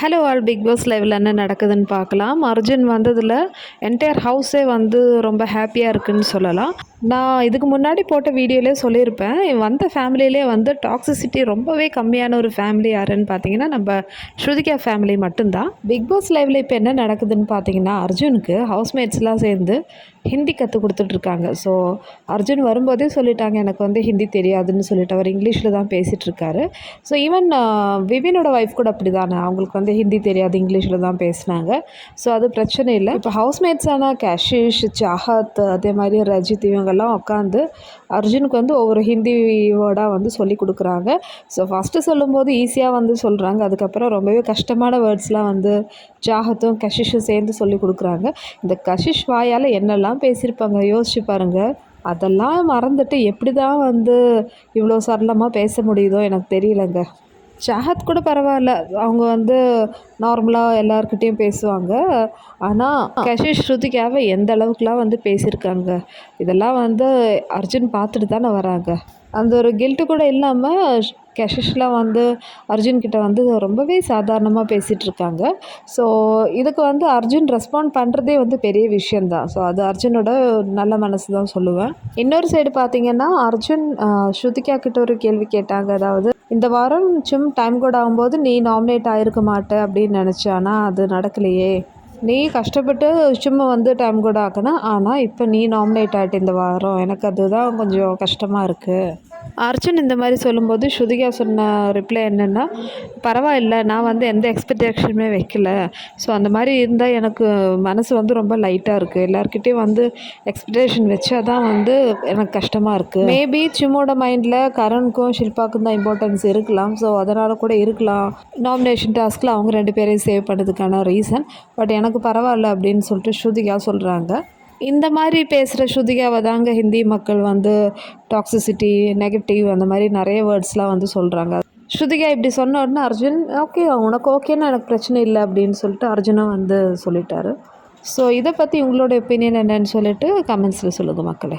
Hello all big Boss லைவில் என்ன நடக்குதுன்னு பார்க்கலாம். அர்ஜுன் வந்ததில் என்டையர் ஹவுஸே வந்து ரொம்ப ஹாப்பியாக இருக்குன்னு சொல்லலாம். நான் இதுக்கு முன்னாடி போட்ட வீடியோலே சொல்லியிருப்பேன். வந்த ஃபேமிலியிலே வந்து டாக்ஸிசிட்டி ரொம்பவே கம்மியான ஒரு ஃபேமிலி யாருன்னு பார்த்தீங்கன்னா நம்ம ஸ்ருதிகா ஃபேமிலி மட்டும்தான். பிக் பாஸ் லைவில் இப்போ என்ன நடக்குதுன்னு பார்த்தீங்கன்னா அர்ஜுனுக்கு ஹவுஸ்மேட்ஸ்லாம் சேர்ந்து ஹிந்தி கற்றுக் கொடுத்துட்ருக்காங்க. ஸோ அர்ஜுன் வரும்போதே சொல்லிட்டாங்க எனக்கு வந்து ஹிந்தி தெரியாதுன்னு சொல்லிட்டு. அவர் இங்கிலீஷில் தான் பேசிகிட்டு இருக்காரு ஸோ ஈவன் விவினோட ஒய்ஃப் கூட அப்படி தானே அவங்களுக்கு வந்து ஹிந்தி தெரியாது இங்கிலீஷில் தான் பேசினாங்க. ஸோ அது பிரச்சனை இல்லை. இப்போ ஹவுஸ்மேட்ஸான கேஷிஷ் சாஹத் அதே மாதிரி ரஜித் இவங்கெல்லாம் உட்காந்து அர்ஜுனுக்கு வந்து ஒவ்வொரு ஹிந்தி வேர்டாக வந்து சொல்லி கொடுக்குறாங்க. ஸோ ஃபஸ்ட்டு சொல்லும்போது ஈஸியாக வந்து சொல்கிறாங்க அதுக்கப்புறம் ரொம்பவே கஷ்டமான வேர்ட்ஸ்லாம் வந்து ஜாகத்தும் கஷிஷும் சேர்ந்து சொல்லி கொடுக்குறாங்க. இந்த கஷிஷ் வாயால் என்னெல்லாம் பேசியிருப்பாங்க? யோசிச்சு பாருங்கள் அதெல்லாம் மறந்துட்டு எப்படி தான் வந்து இவ்வளோ சரளமாக பேச முடியுதோ எனக்கு தெரியலங்க. சாஹத் கூட பரவாயில்ல. அவங்க வந்து நார்மலாக எல்லாருக்கிட்டேயும் பேசுவாங்க. ஆனால் கஷிஷ் ஸ்ருதிக்காக எந்த அளவுக்குலாம் வந்து பேசியிருக்காங்க? இதெல்லாம் வந்து அர்ஜுன் பார்த்துட்டு தானே வராங்க. அந்த ஒரு கில்ட்டு கூட இல்லாமல் கஷிஷ்லாம் வந்து அர்ஜுன் கிட்ட வந்து ரொம்பவே சாதாரணமாக பேசிகிட்டு இருக்காங்க. ஸோ இதுக்கு வந்து அர்ஜுன் ரெஸ்பாண்ட் பண்ணுறதே வந்து பெரிய விஷயந்தான் ஸோ அது அர்ஜுனோட நல்ல மனசு தான் சொல்லுவேன். இன்னொரு சைடு பார்த்தீங்கன்னா அர்ஜுன் ஸ்ருதிகா கிட்ட ஒரு கேள்வி கேட்டாங்க. அதாவது இந்த வாரம் சும் டைம் கூட ஆகும்போது நீ நாமினேட் ஆகிருக்க மாட்டே அப்படின்னு நினச்சானா அது நடக்கலையே. நீ கஷ்டப்பட்டு சும்மா வந்து டைம் கூட ஆக்கணும் ஆனால் இப்போ நீ நாமினேட் ஆகிட்ட இந்த வாரம். எனக்கு அதுதான் கொஞ்சம் கஷ்டமாக இருக்குது அர்ஜுன் இந்த மாதிரி சொல்லும்போது ஸ்ருதிகா சொன்ன ரிப்ளை என்னென்னா பரவாயில்ல நான் வந்து எந்த எக்ஸ்பெக்டேஷனுமே வைக்கல. ஸோ அந்த மாதிரி இருந்தால் எனக்கு மனசு வந்து ரொம்ப லைட்டாக இருக்குது எல்லாருக்கிட்டேயும் வந்து எக்ஸ்பெக்டேஷன் வச்சா தான் வந்து எனக்கு கஷ்டமாக இருக்குது மேபி சிம்மோட மைண்டில் கரனுக்கும் ஷில்பாக்கும் தான் இம்பார்ட்டன்ஸ் இருக்கலாம். ஸோ அதனால் கூட இருக்கலாம். நாமினேஷன் டாஸ்கில் அவங்க ரெண்டு பேரையும் சேவ் பண்ணதுக்கான ரீசன் பட் எனக்கு பரவாயில்ல அப்படின்னு சொல்லிட்டு ஸ்ருதிகா சொல்கிறாங்க இந்த மாதிரி பேசுகிற ஸ்ருதிகாவை தாங்க ஹிந்தி மக்கள் வந்து டாக்ஸிசிட்டி நெகட்டிவ் அந்த மாதிரி நிறைய வேர்ட்ஸ்லாம் வந்து சொல்கிறாங்க ஸ்ருதிகா இப்படி சொன்ன உடனே அர்ஜுன் ஓகே உனக்கு ஓகேன்னு எனக்கு பிரச்சனை இல்லை அப்படின்னு சொல்லிட்டு அர்ஜுனும் வந்து சொல்லிட்டாரு. ஸோ இதை பற்றி உங்களோட ஒப்பீனியன் என்னன்னு சொல்லிட்டு கமெண்ட்ஸில் சொல்லுங்கள் மக்களே.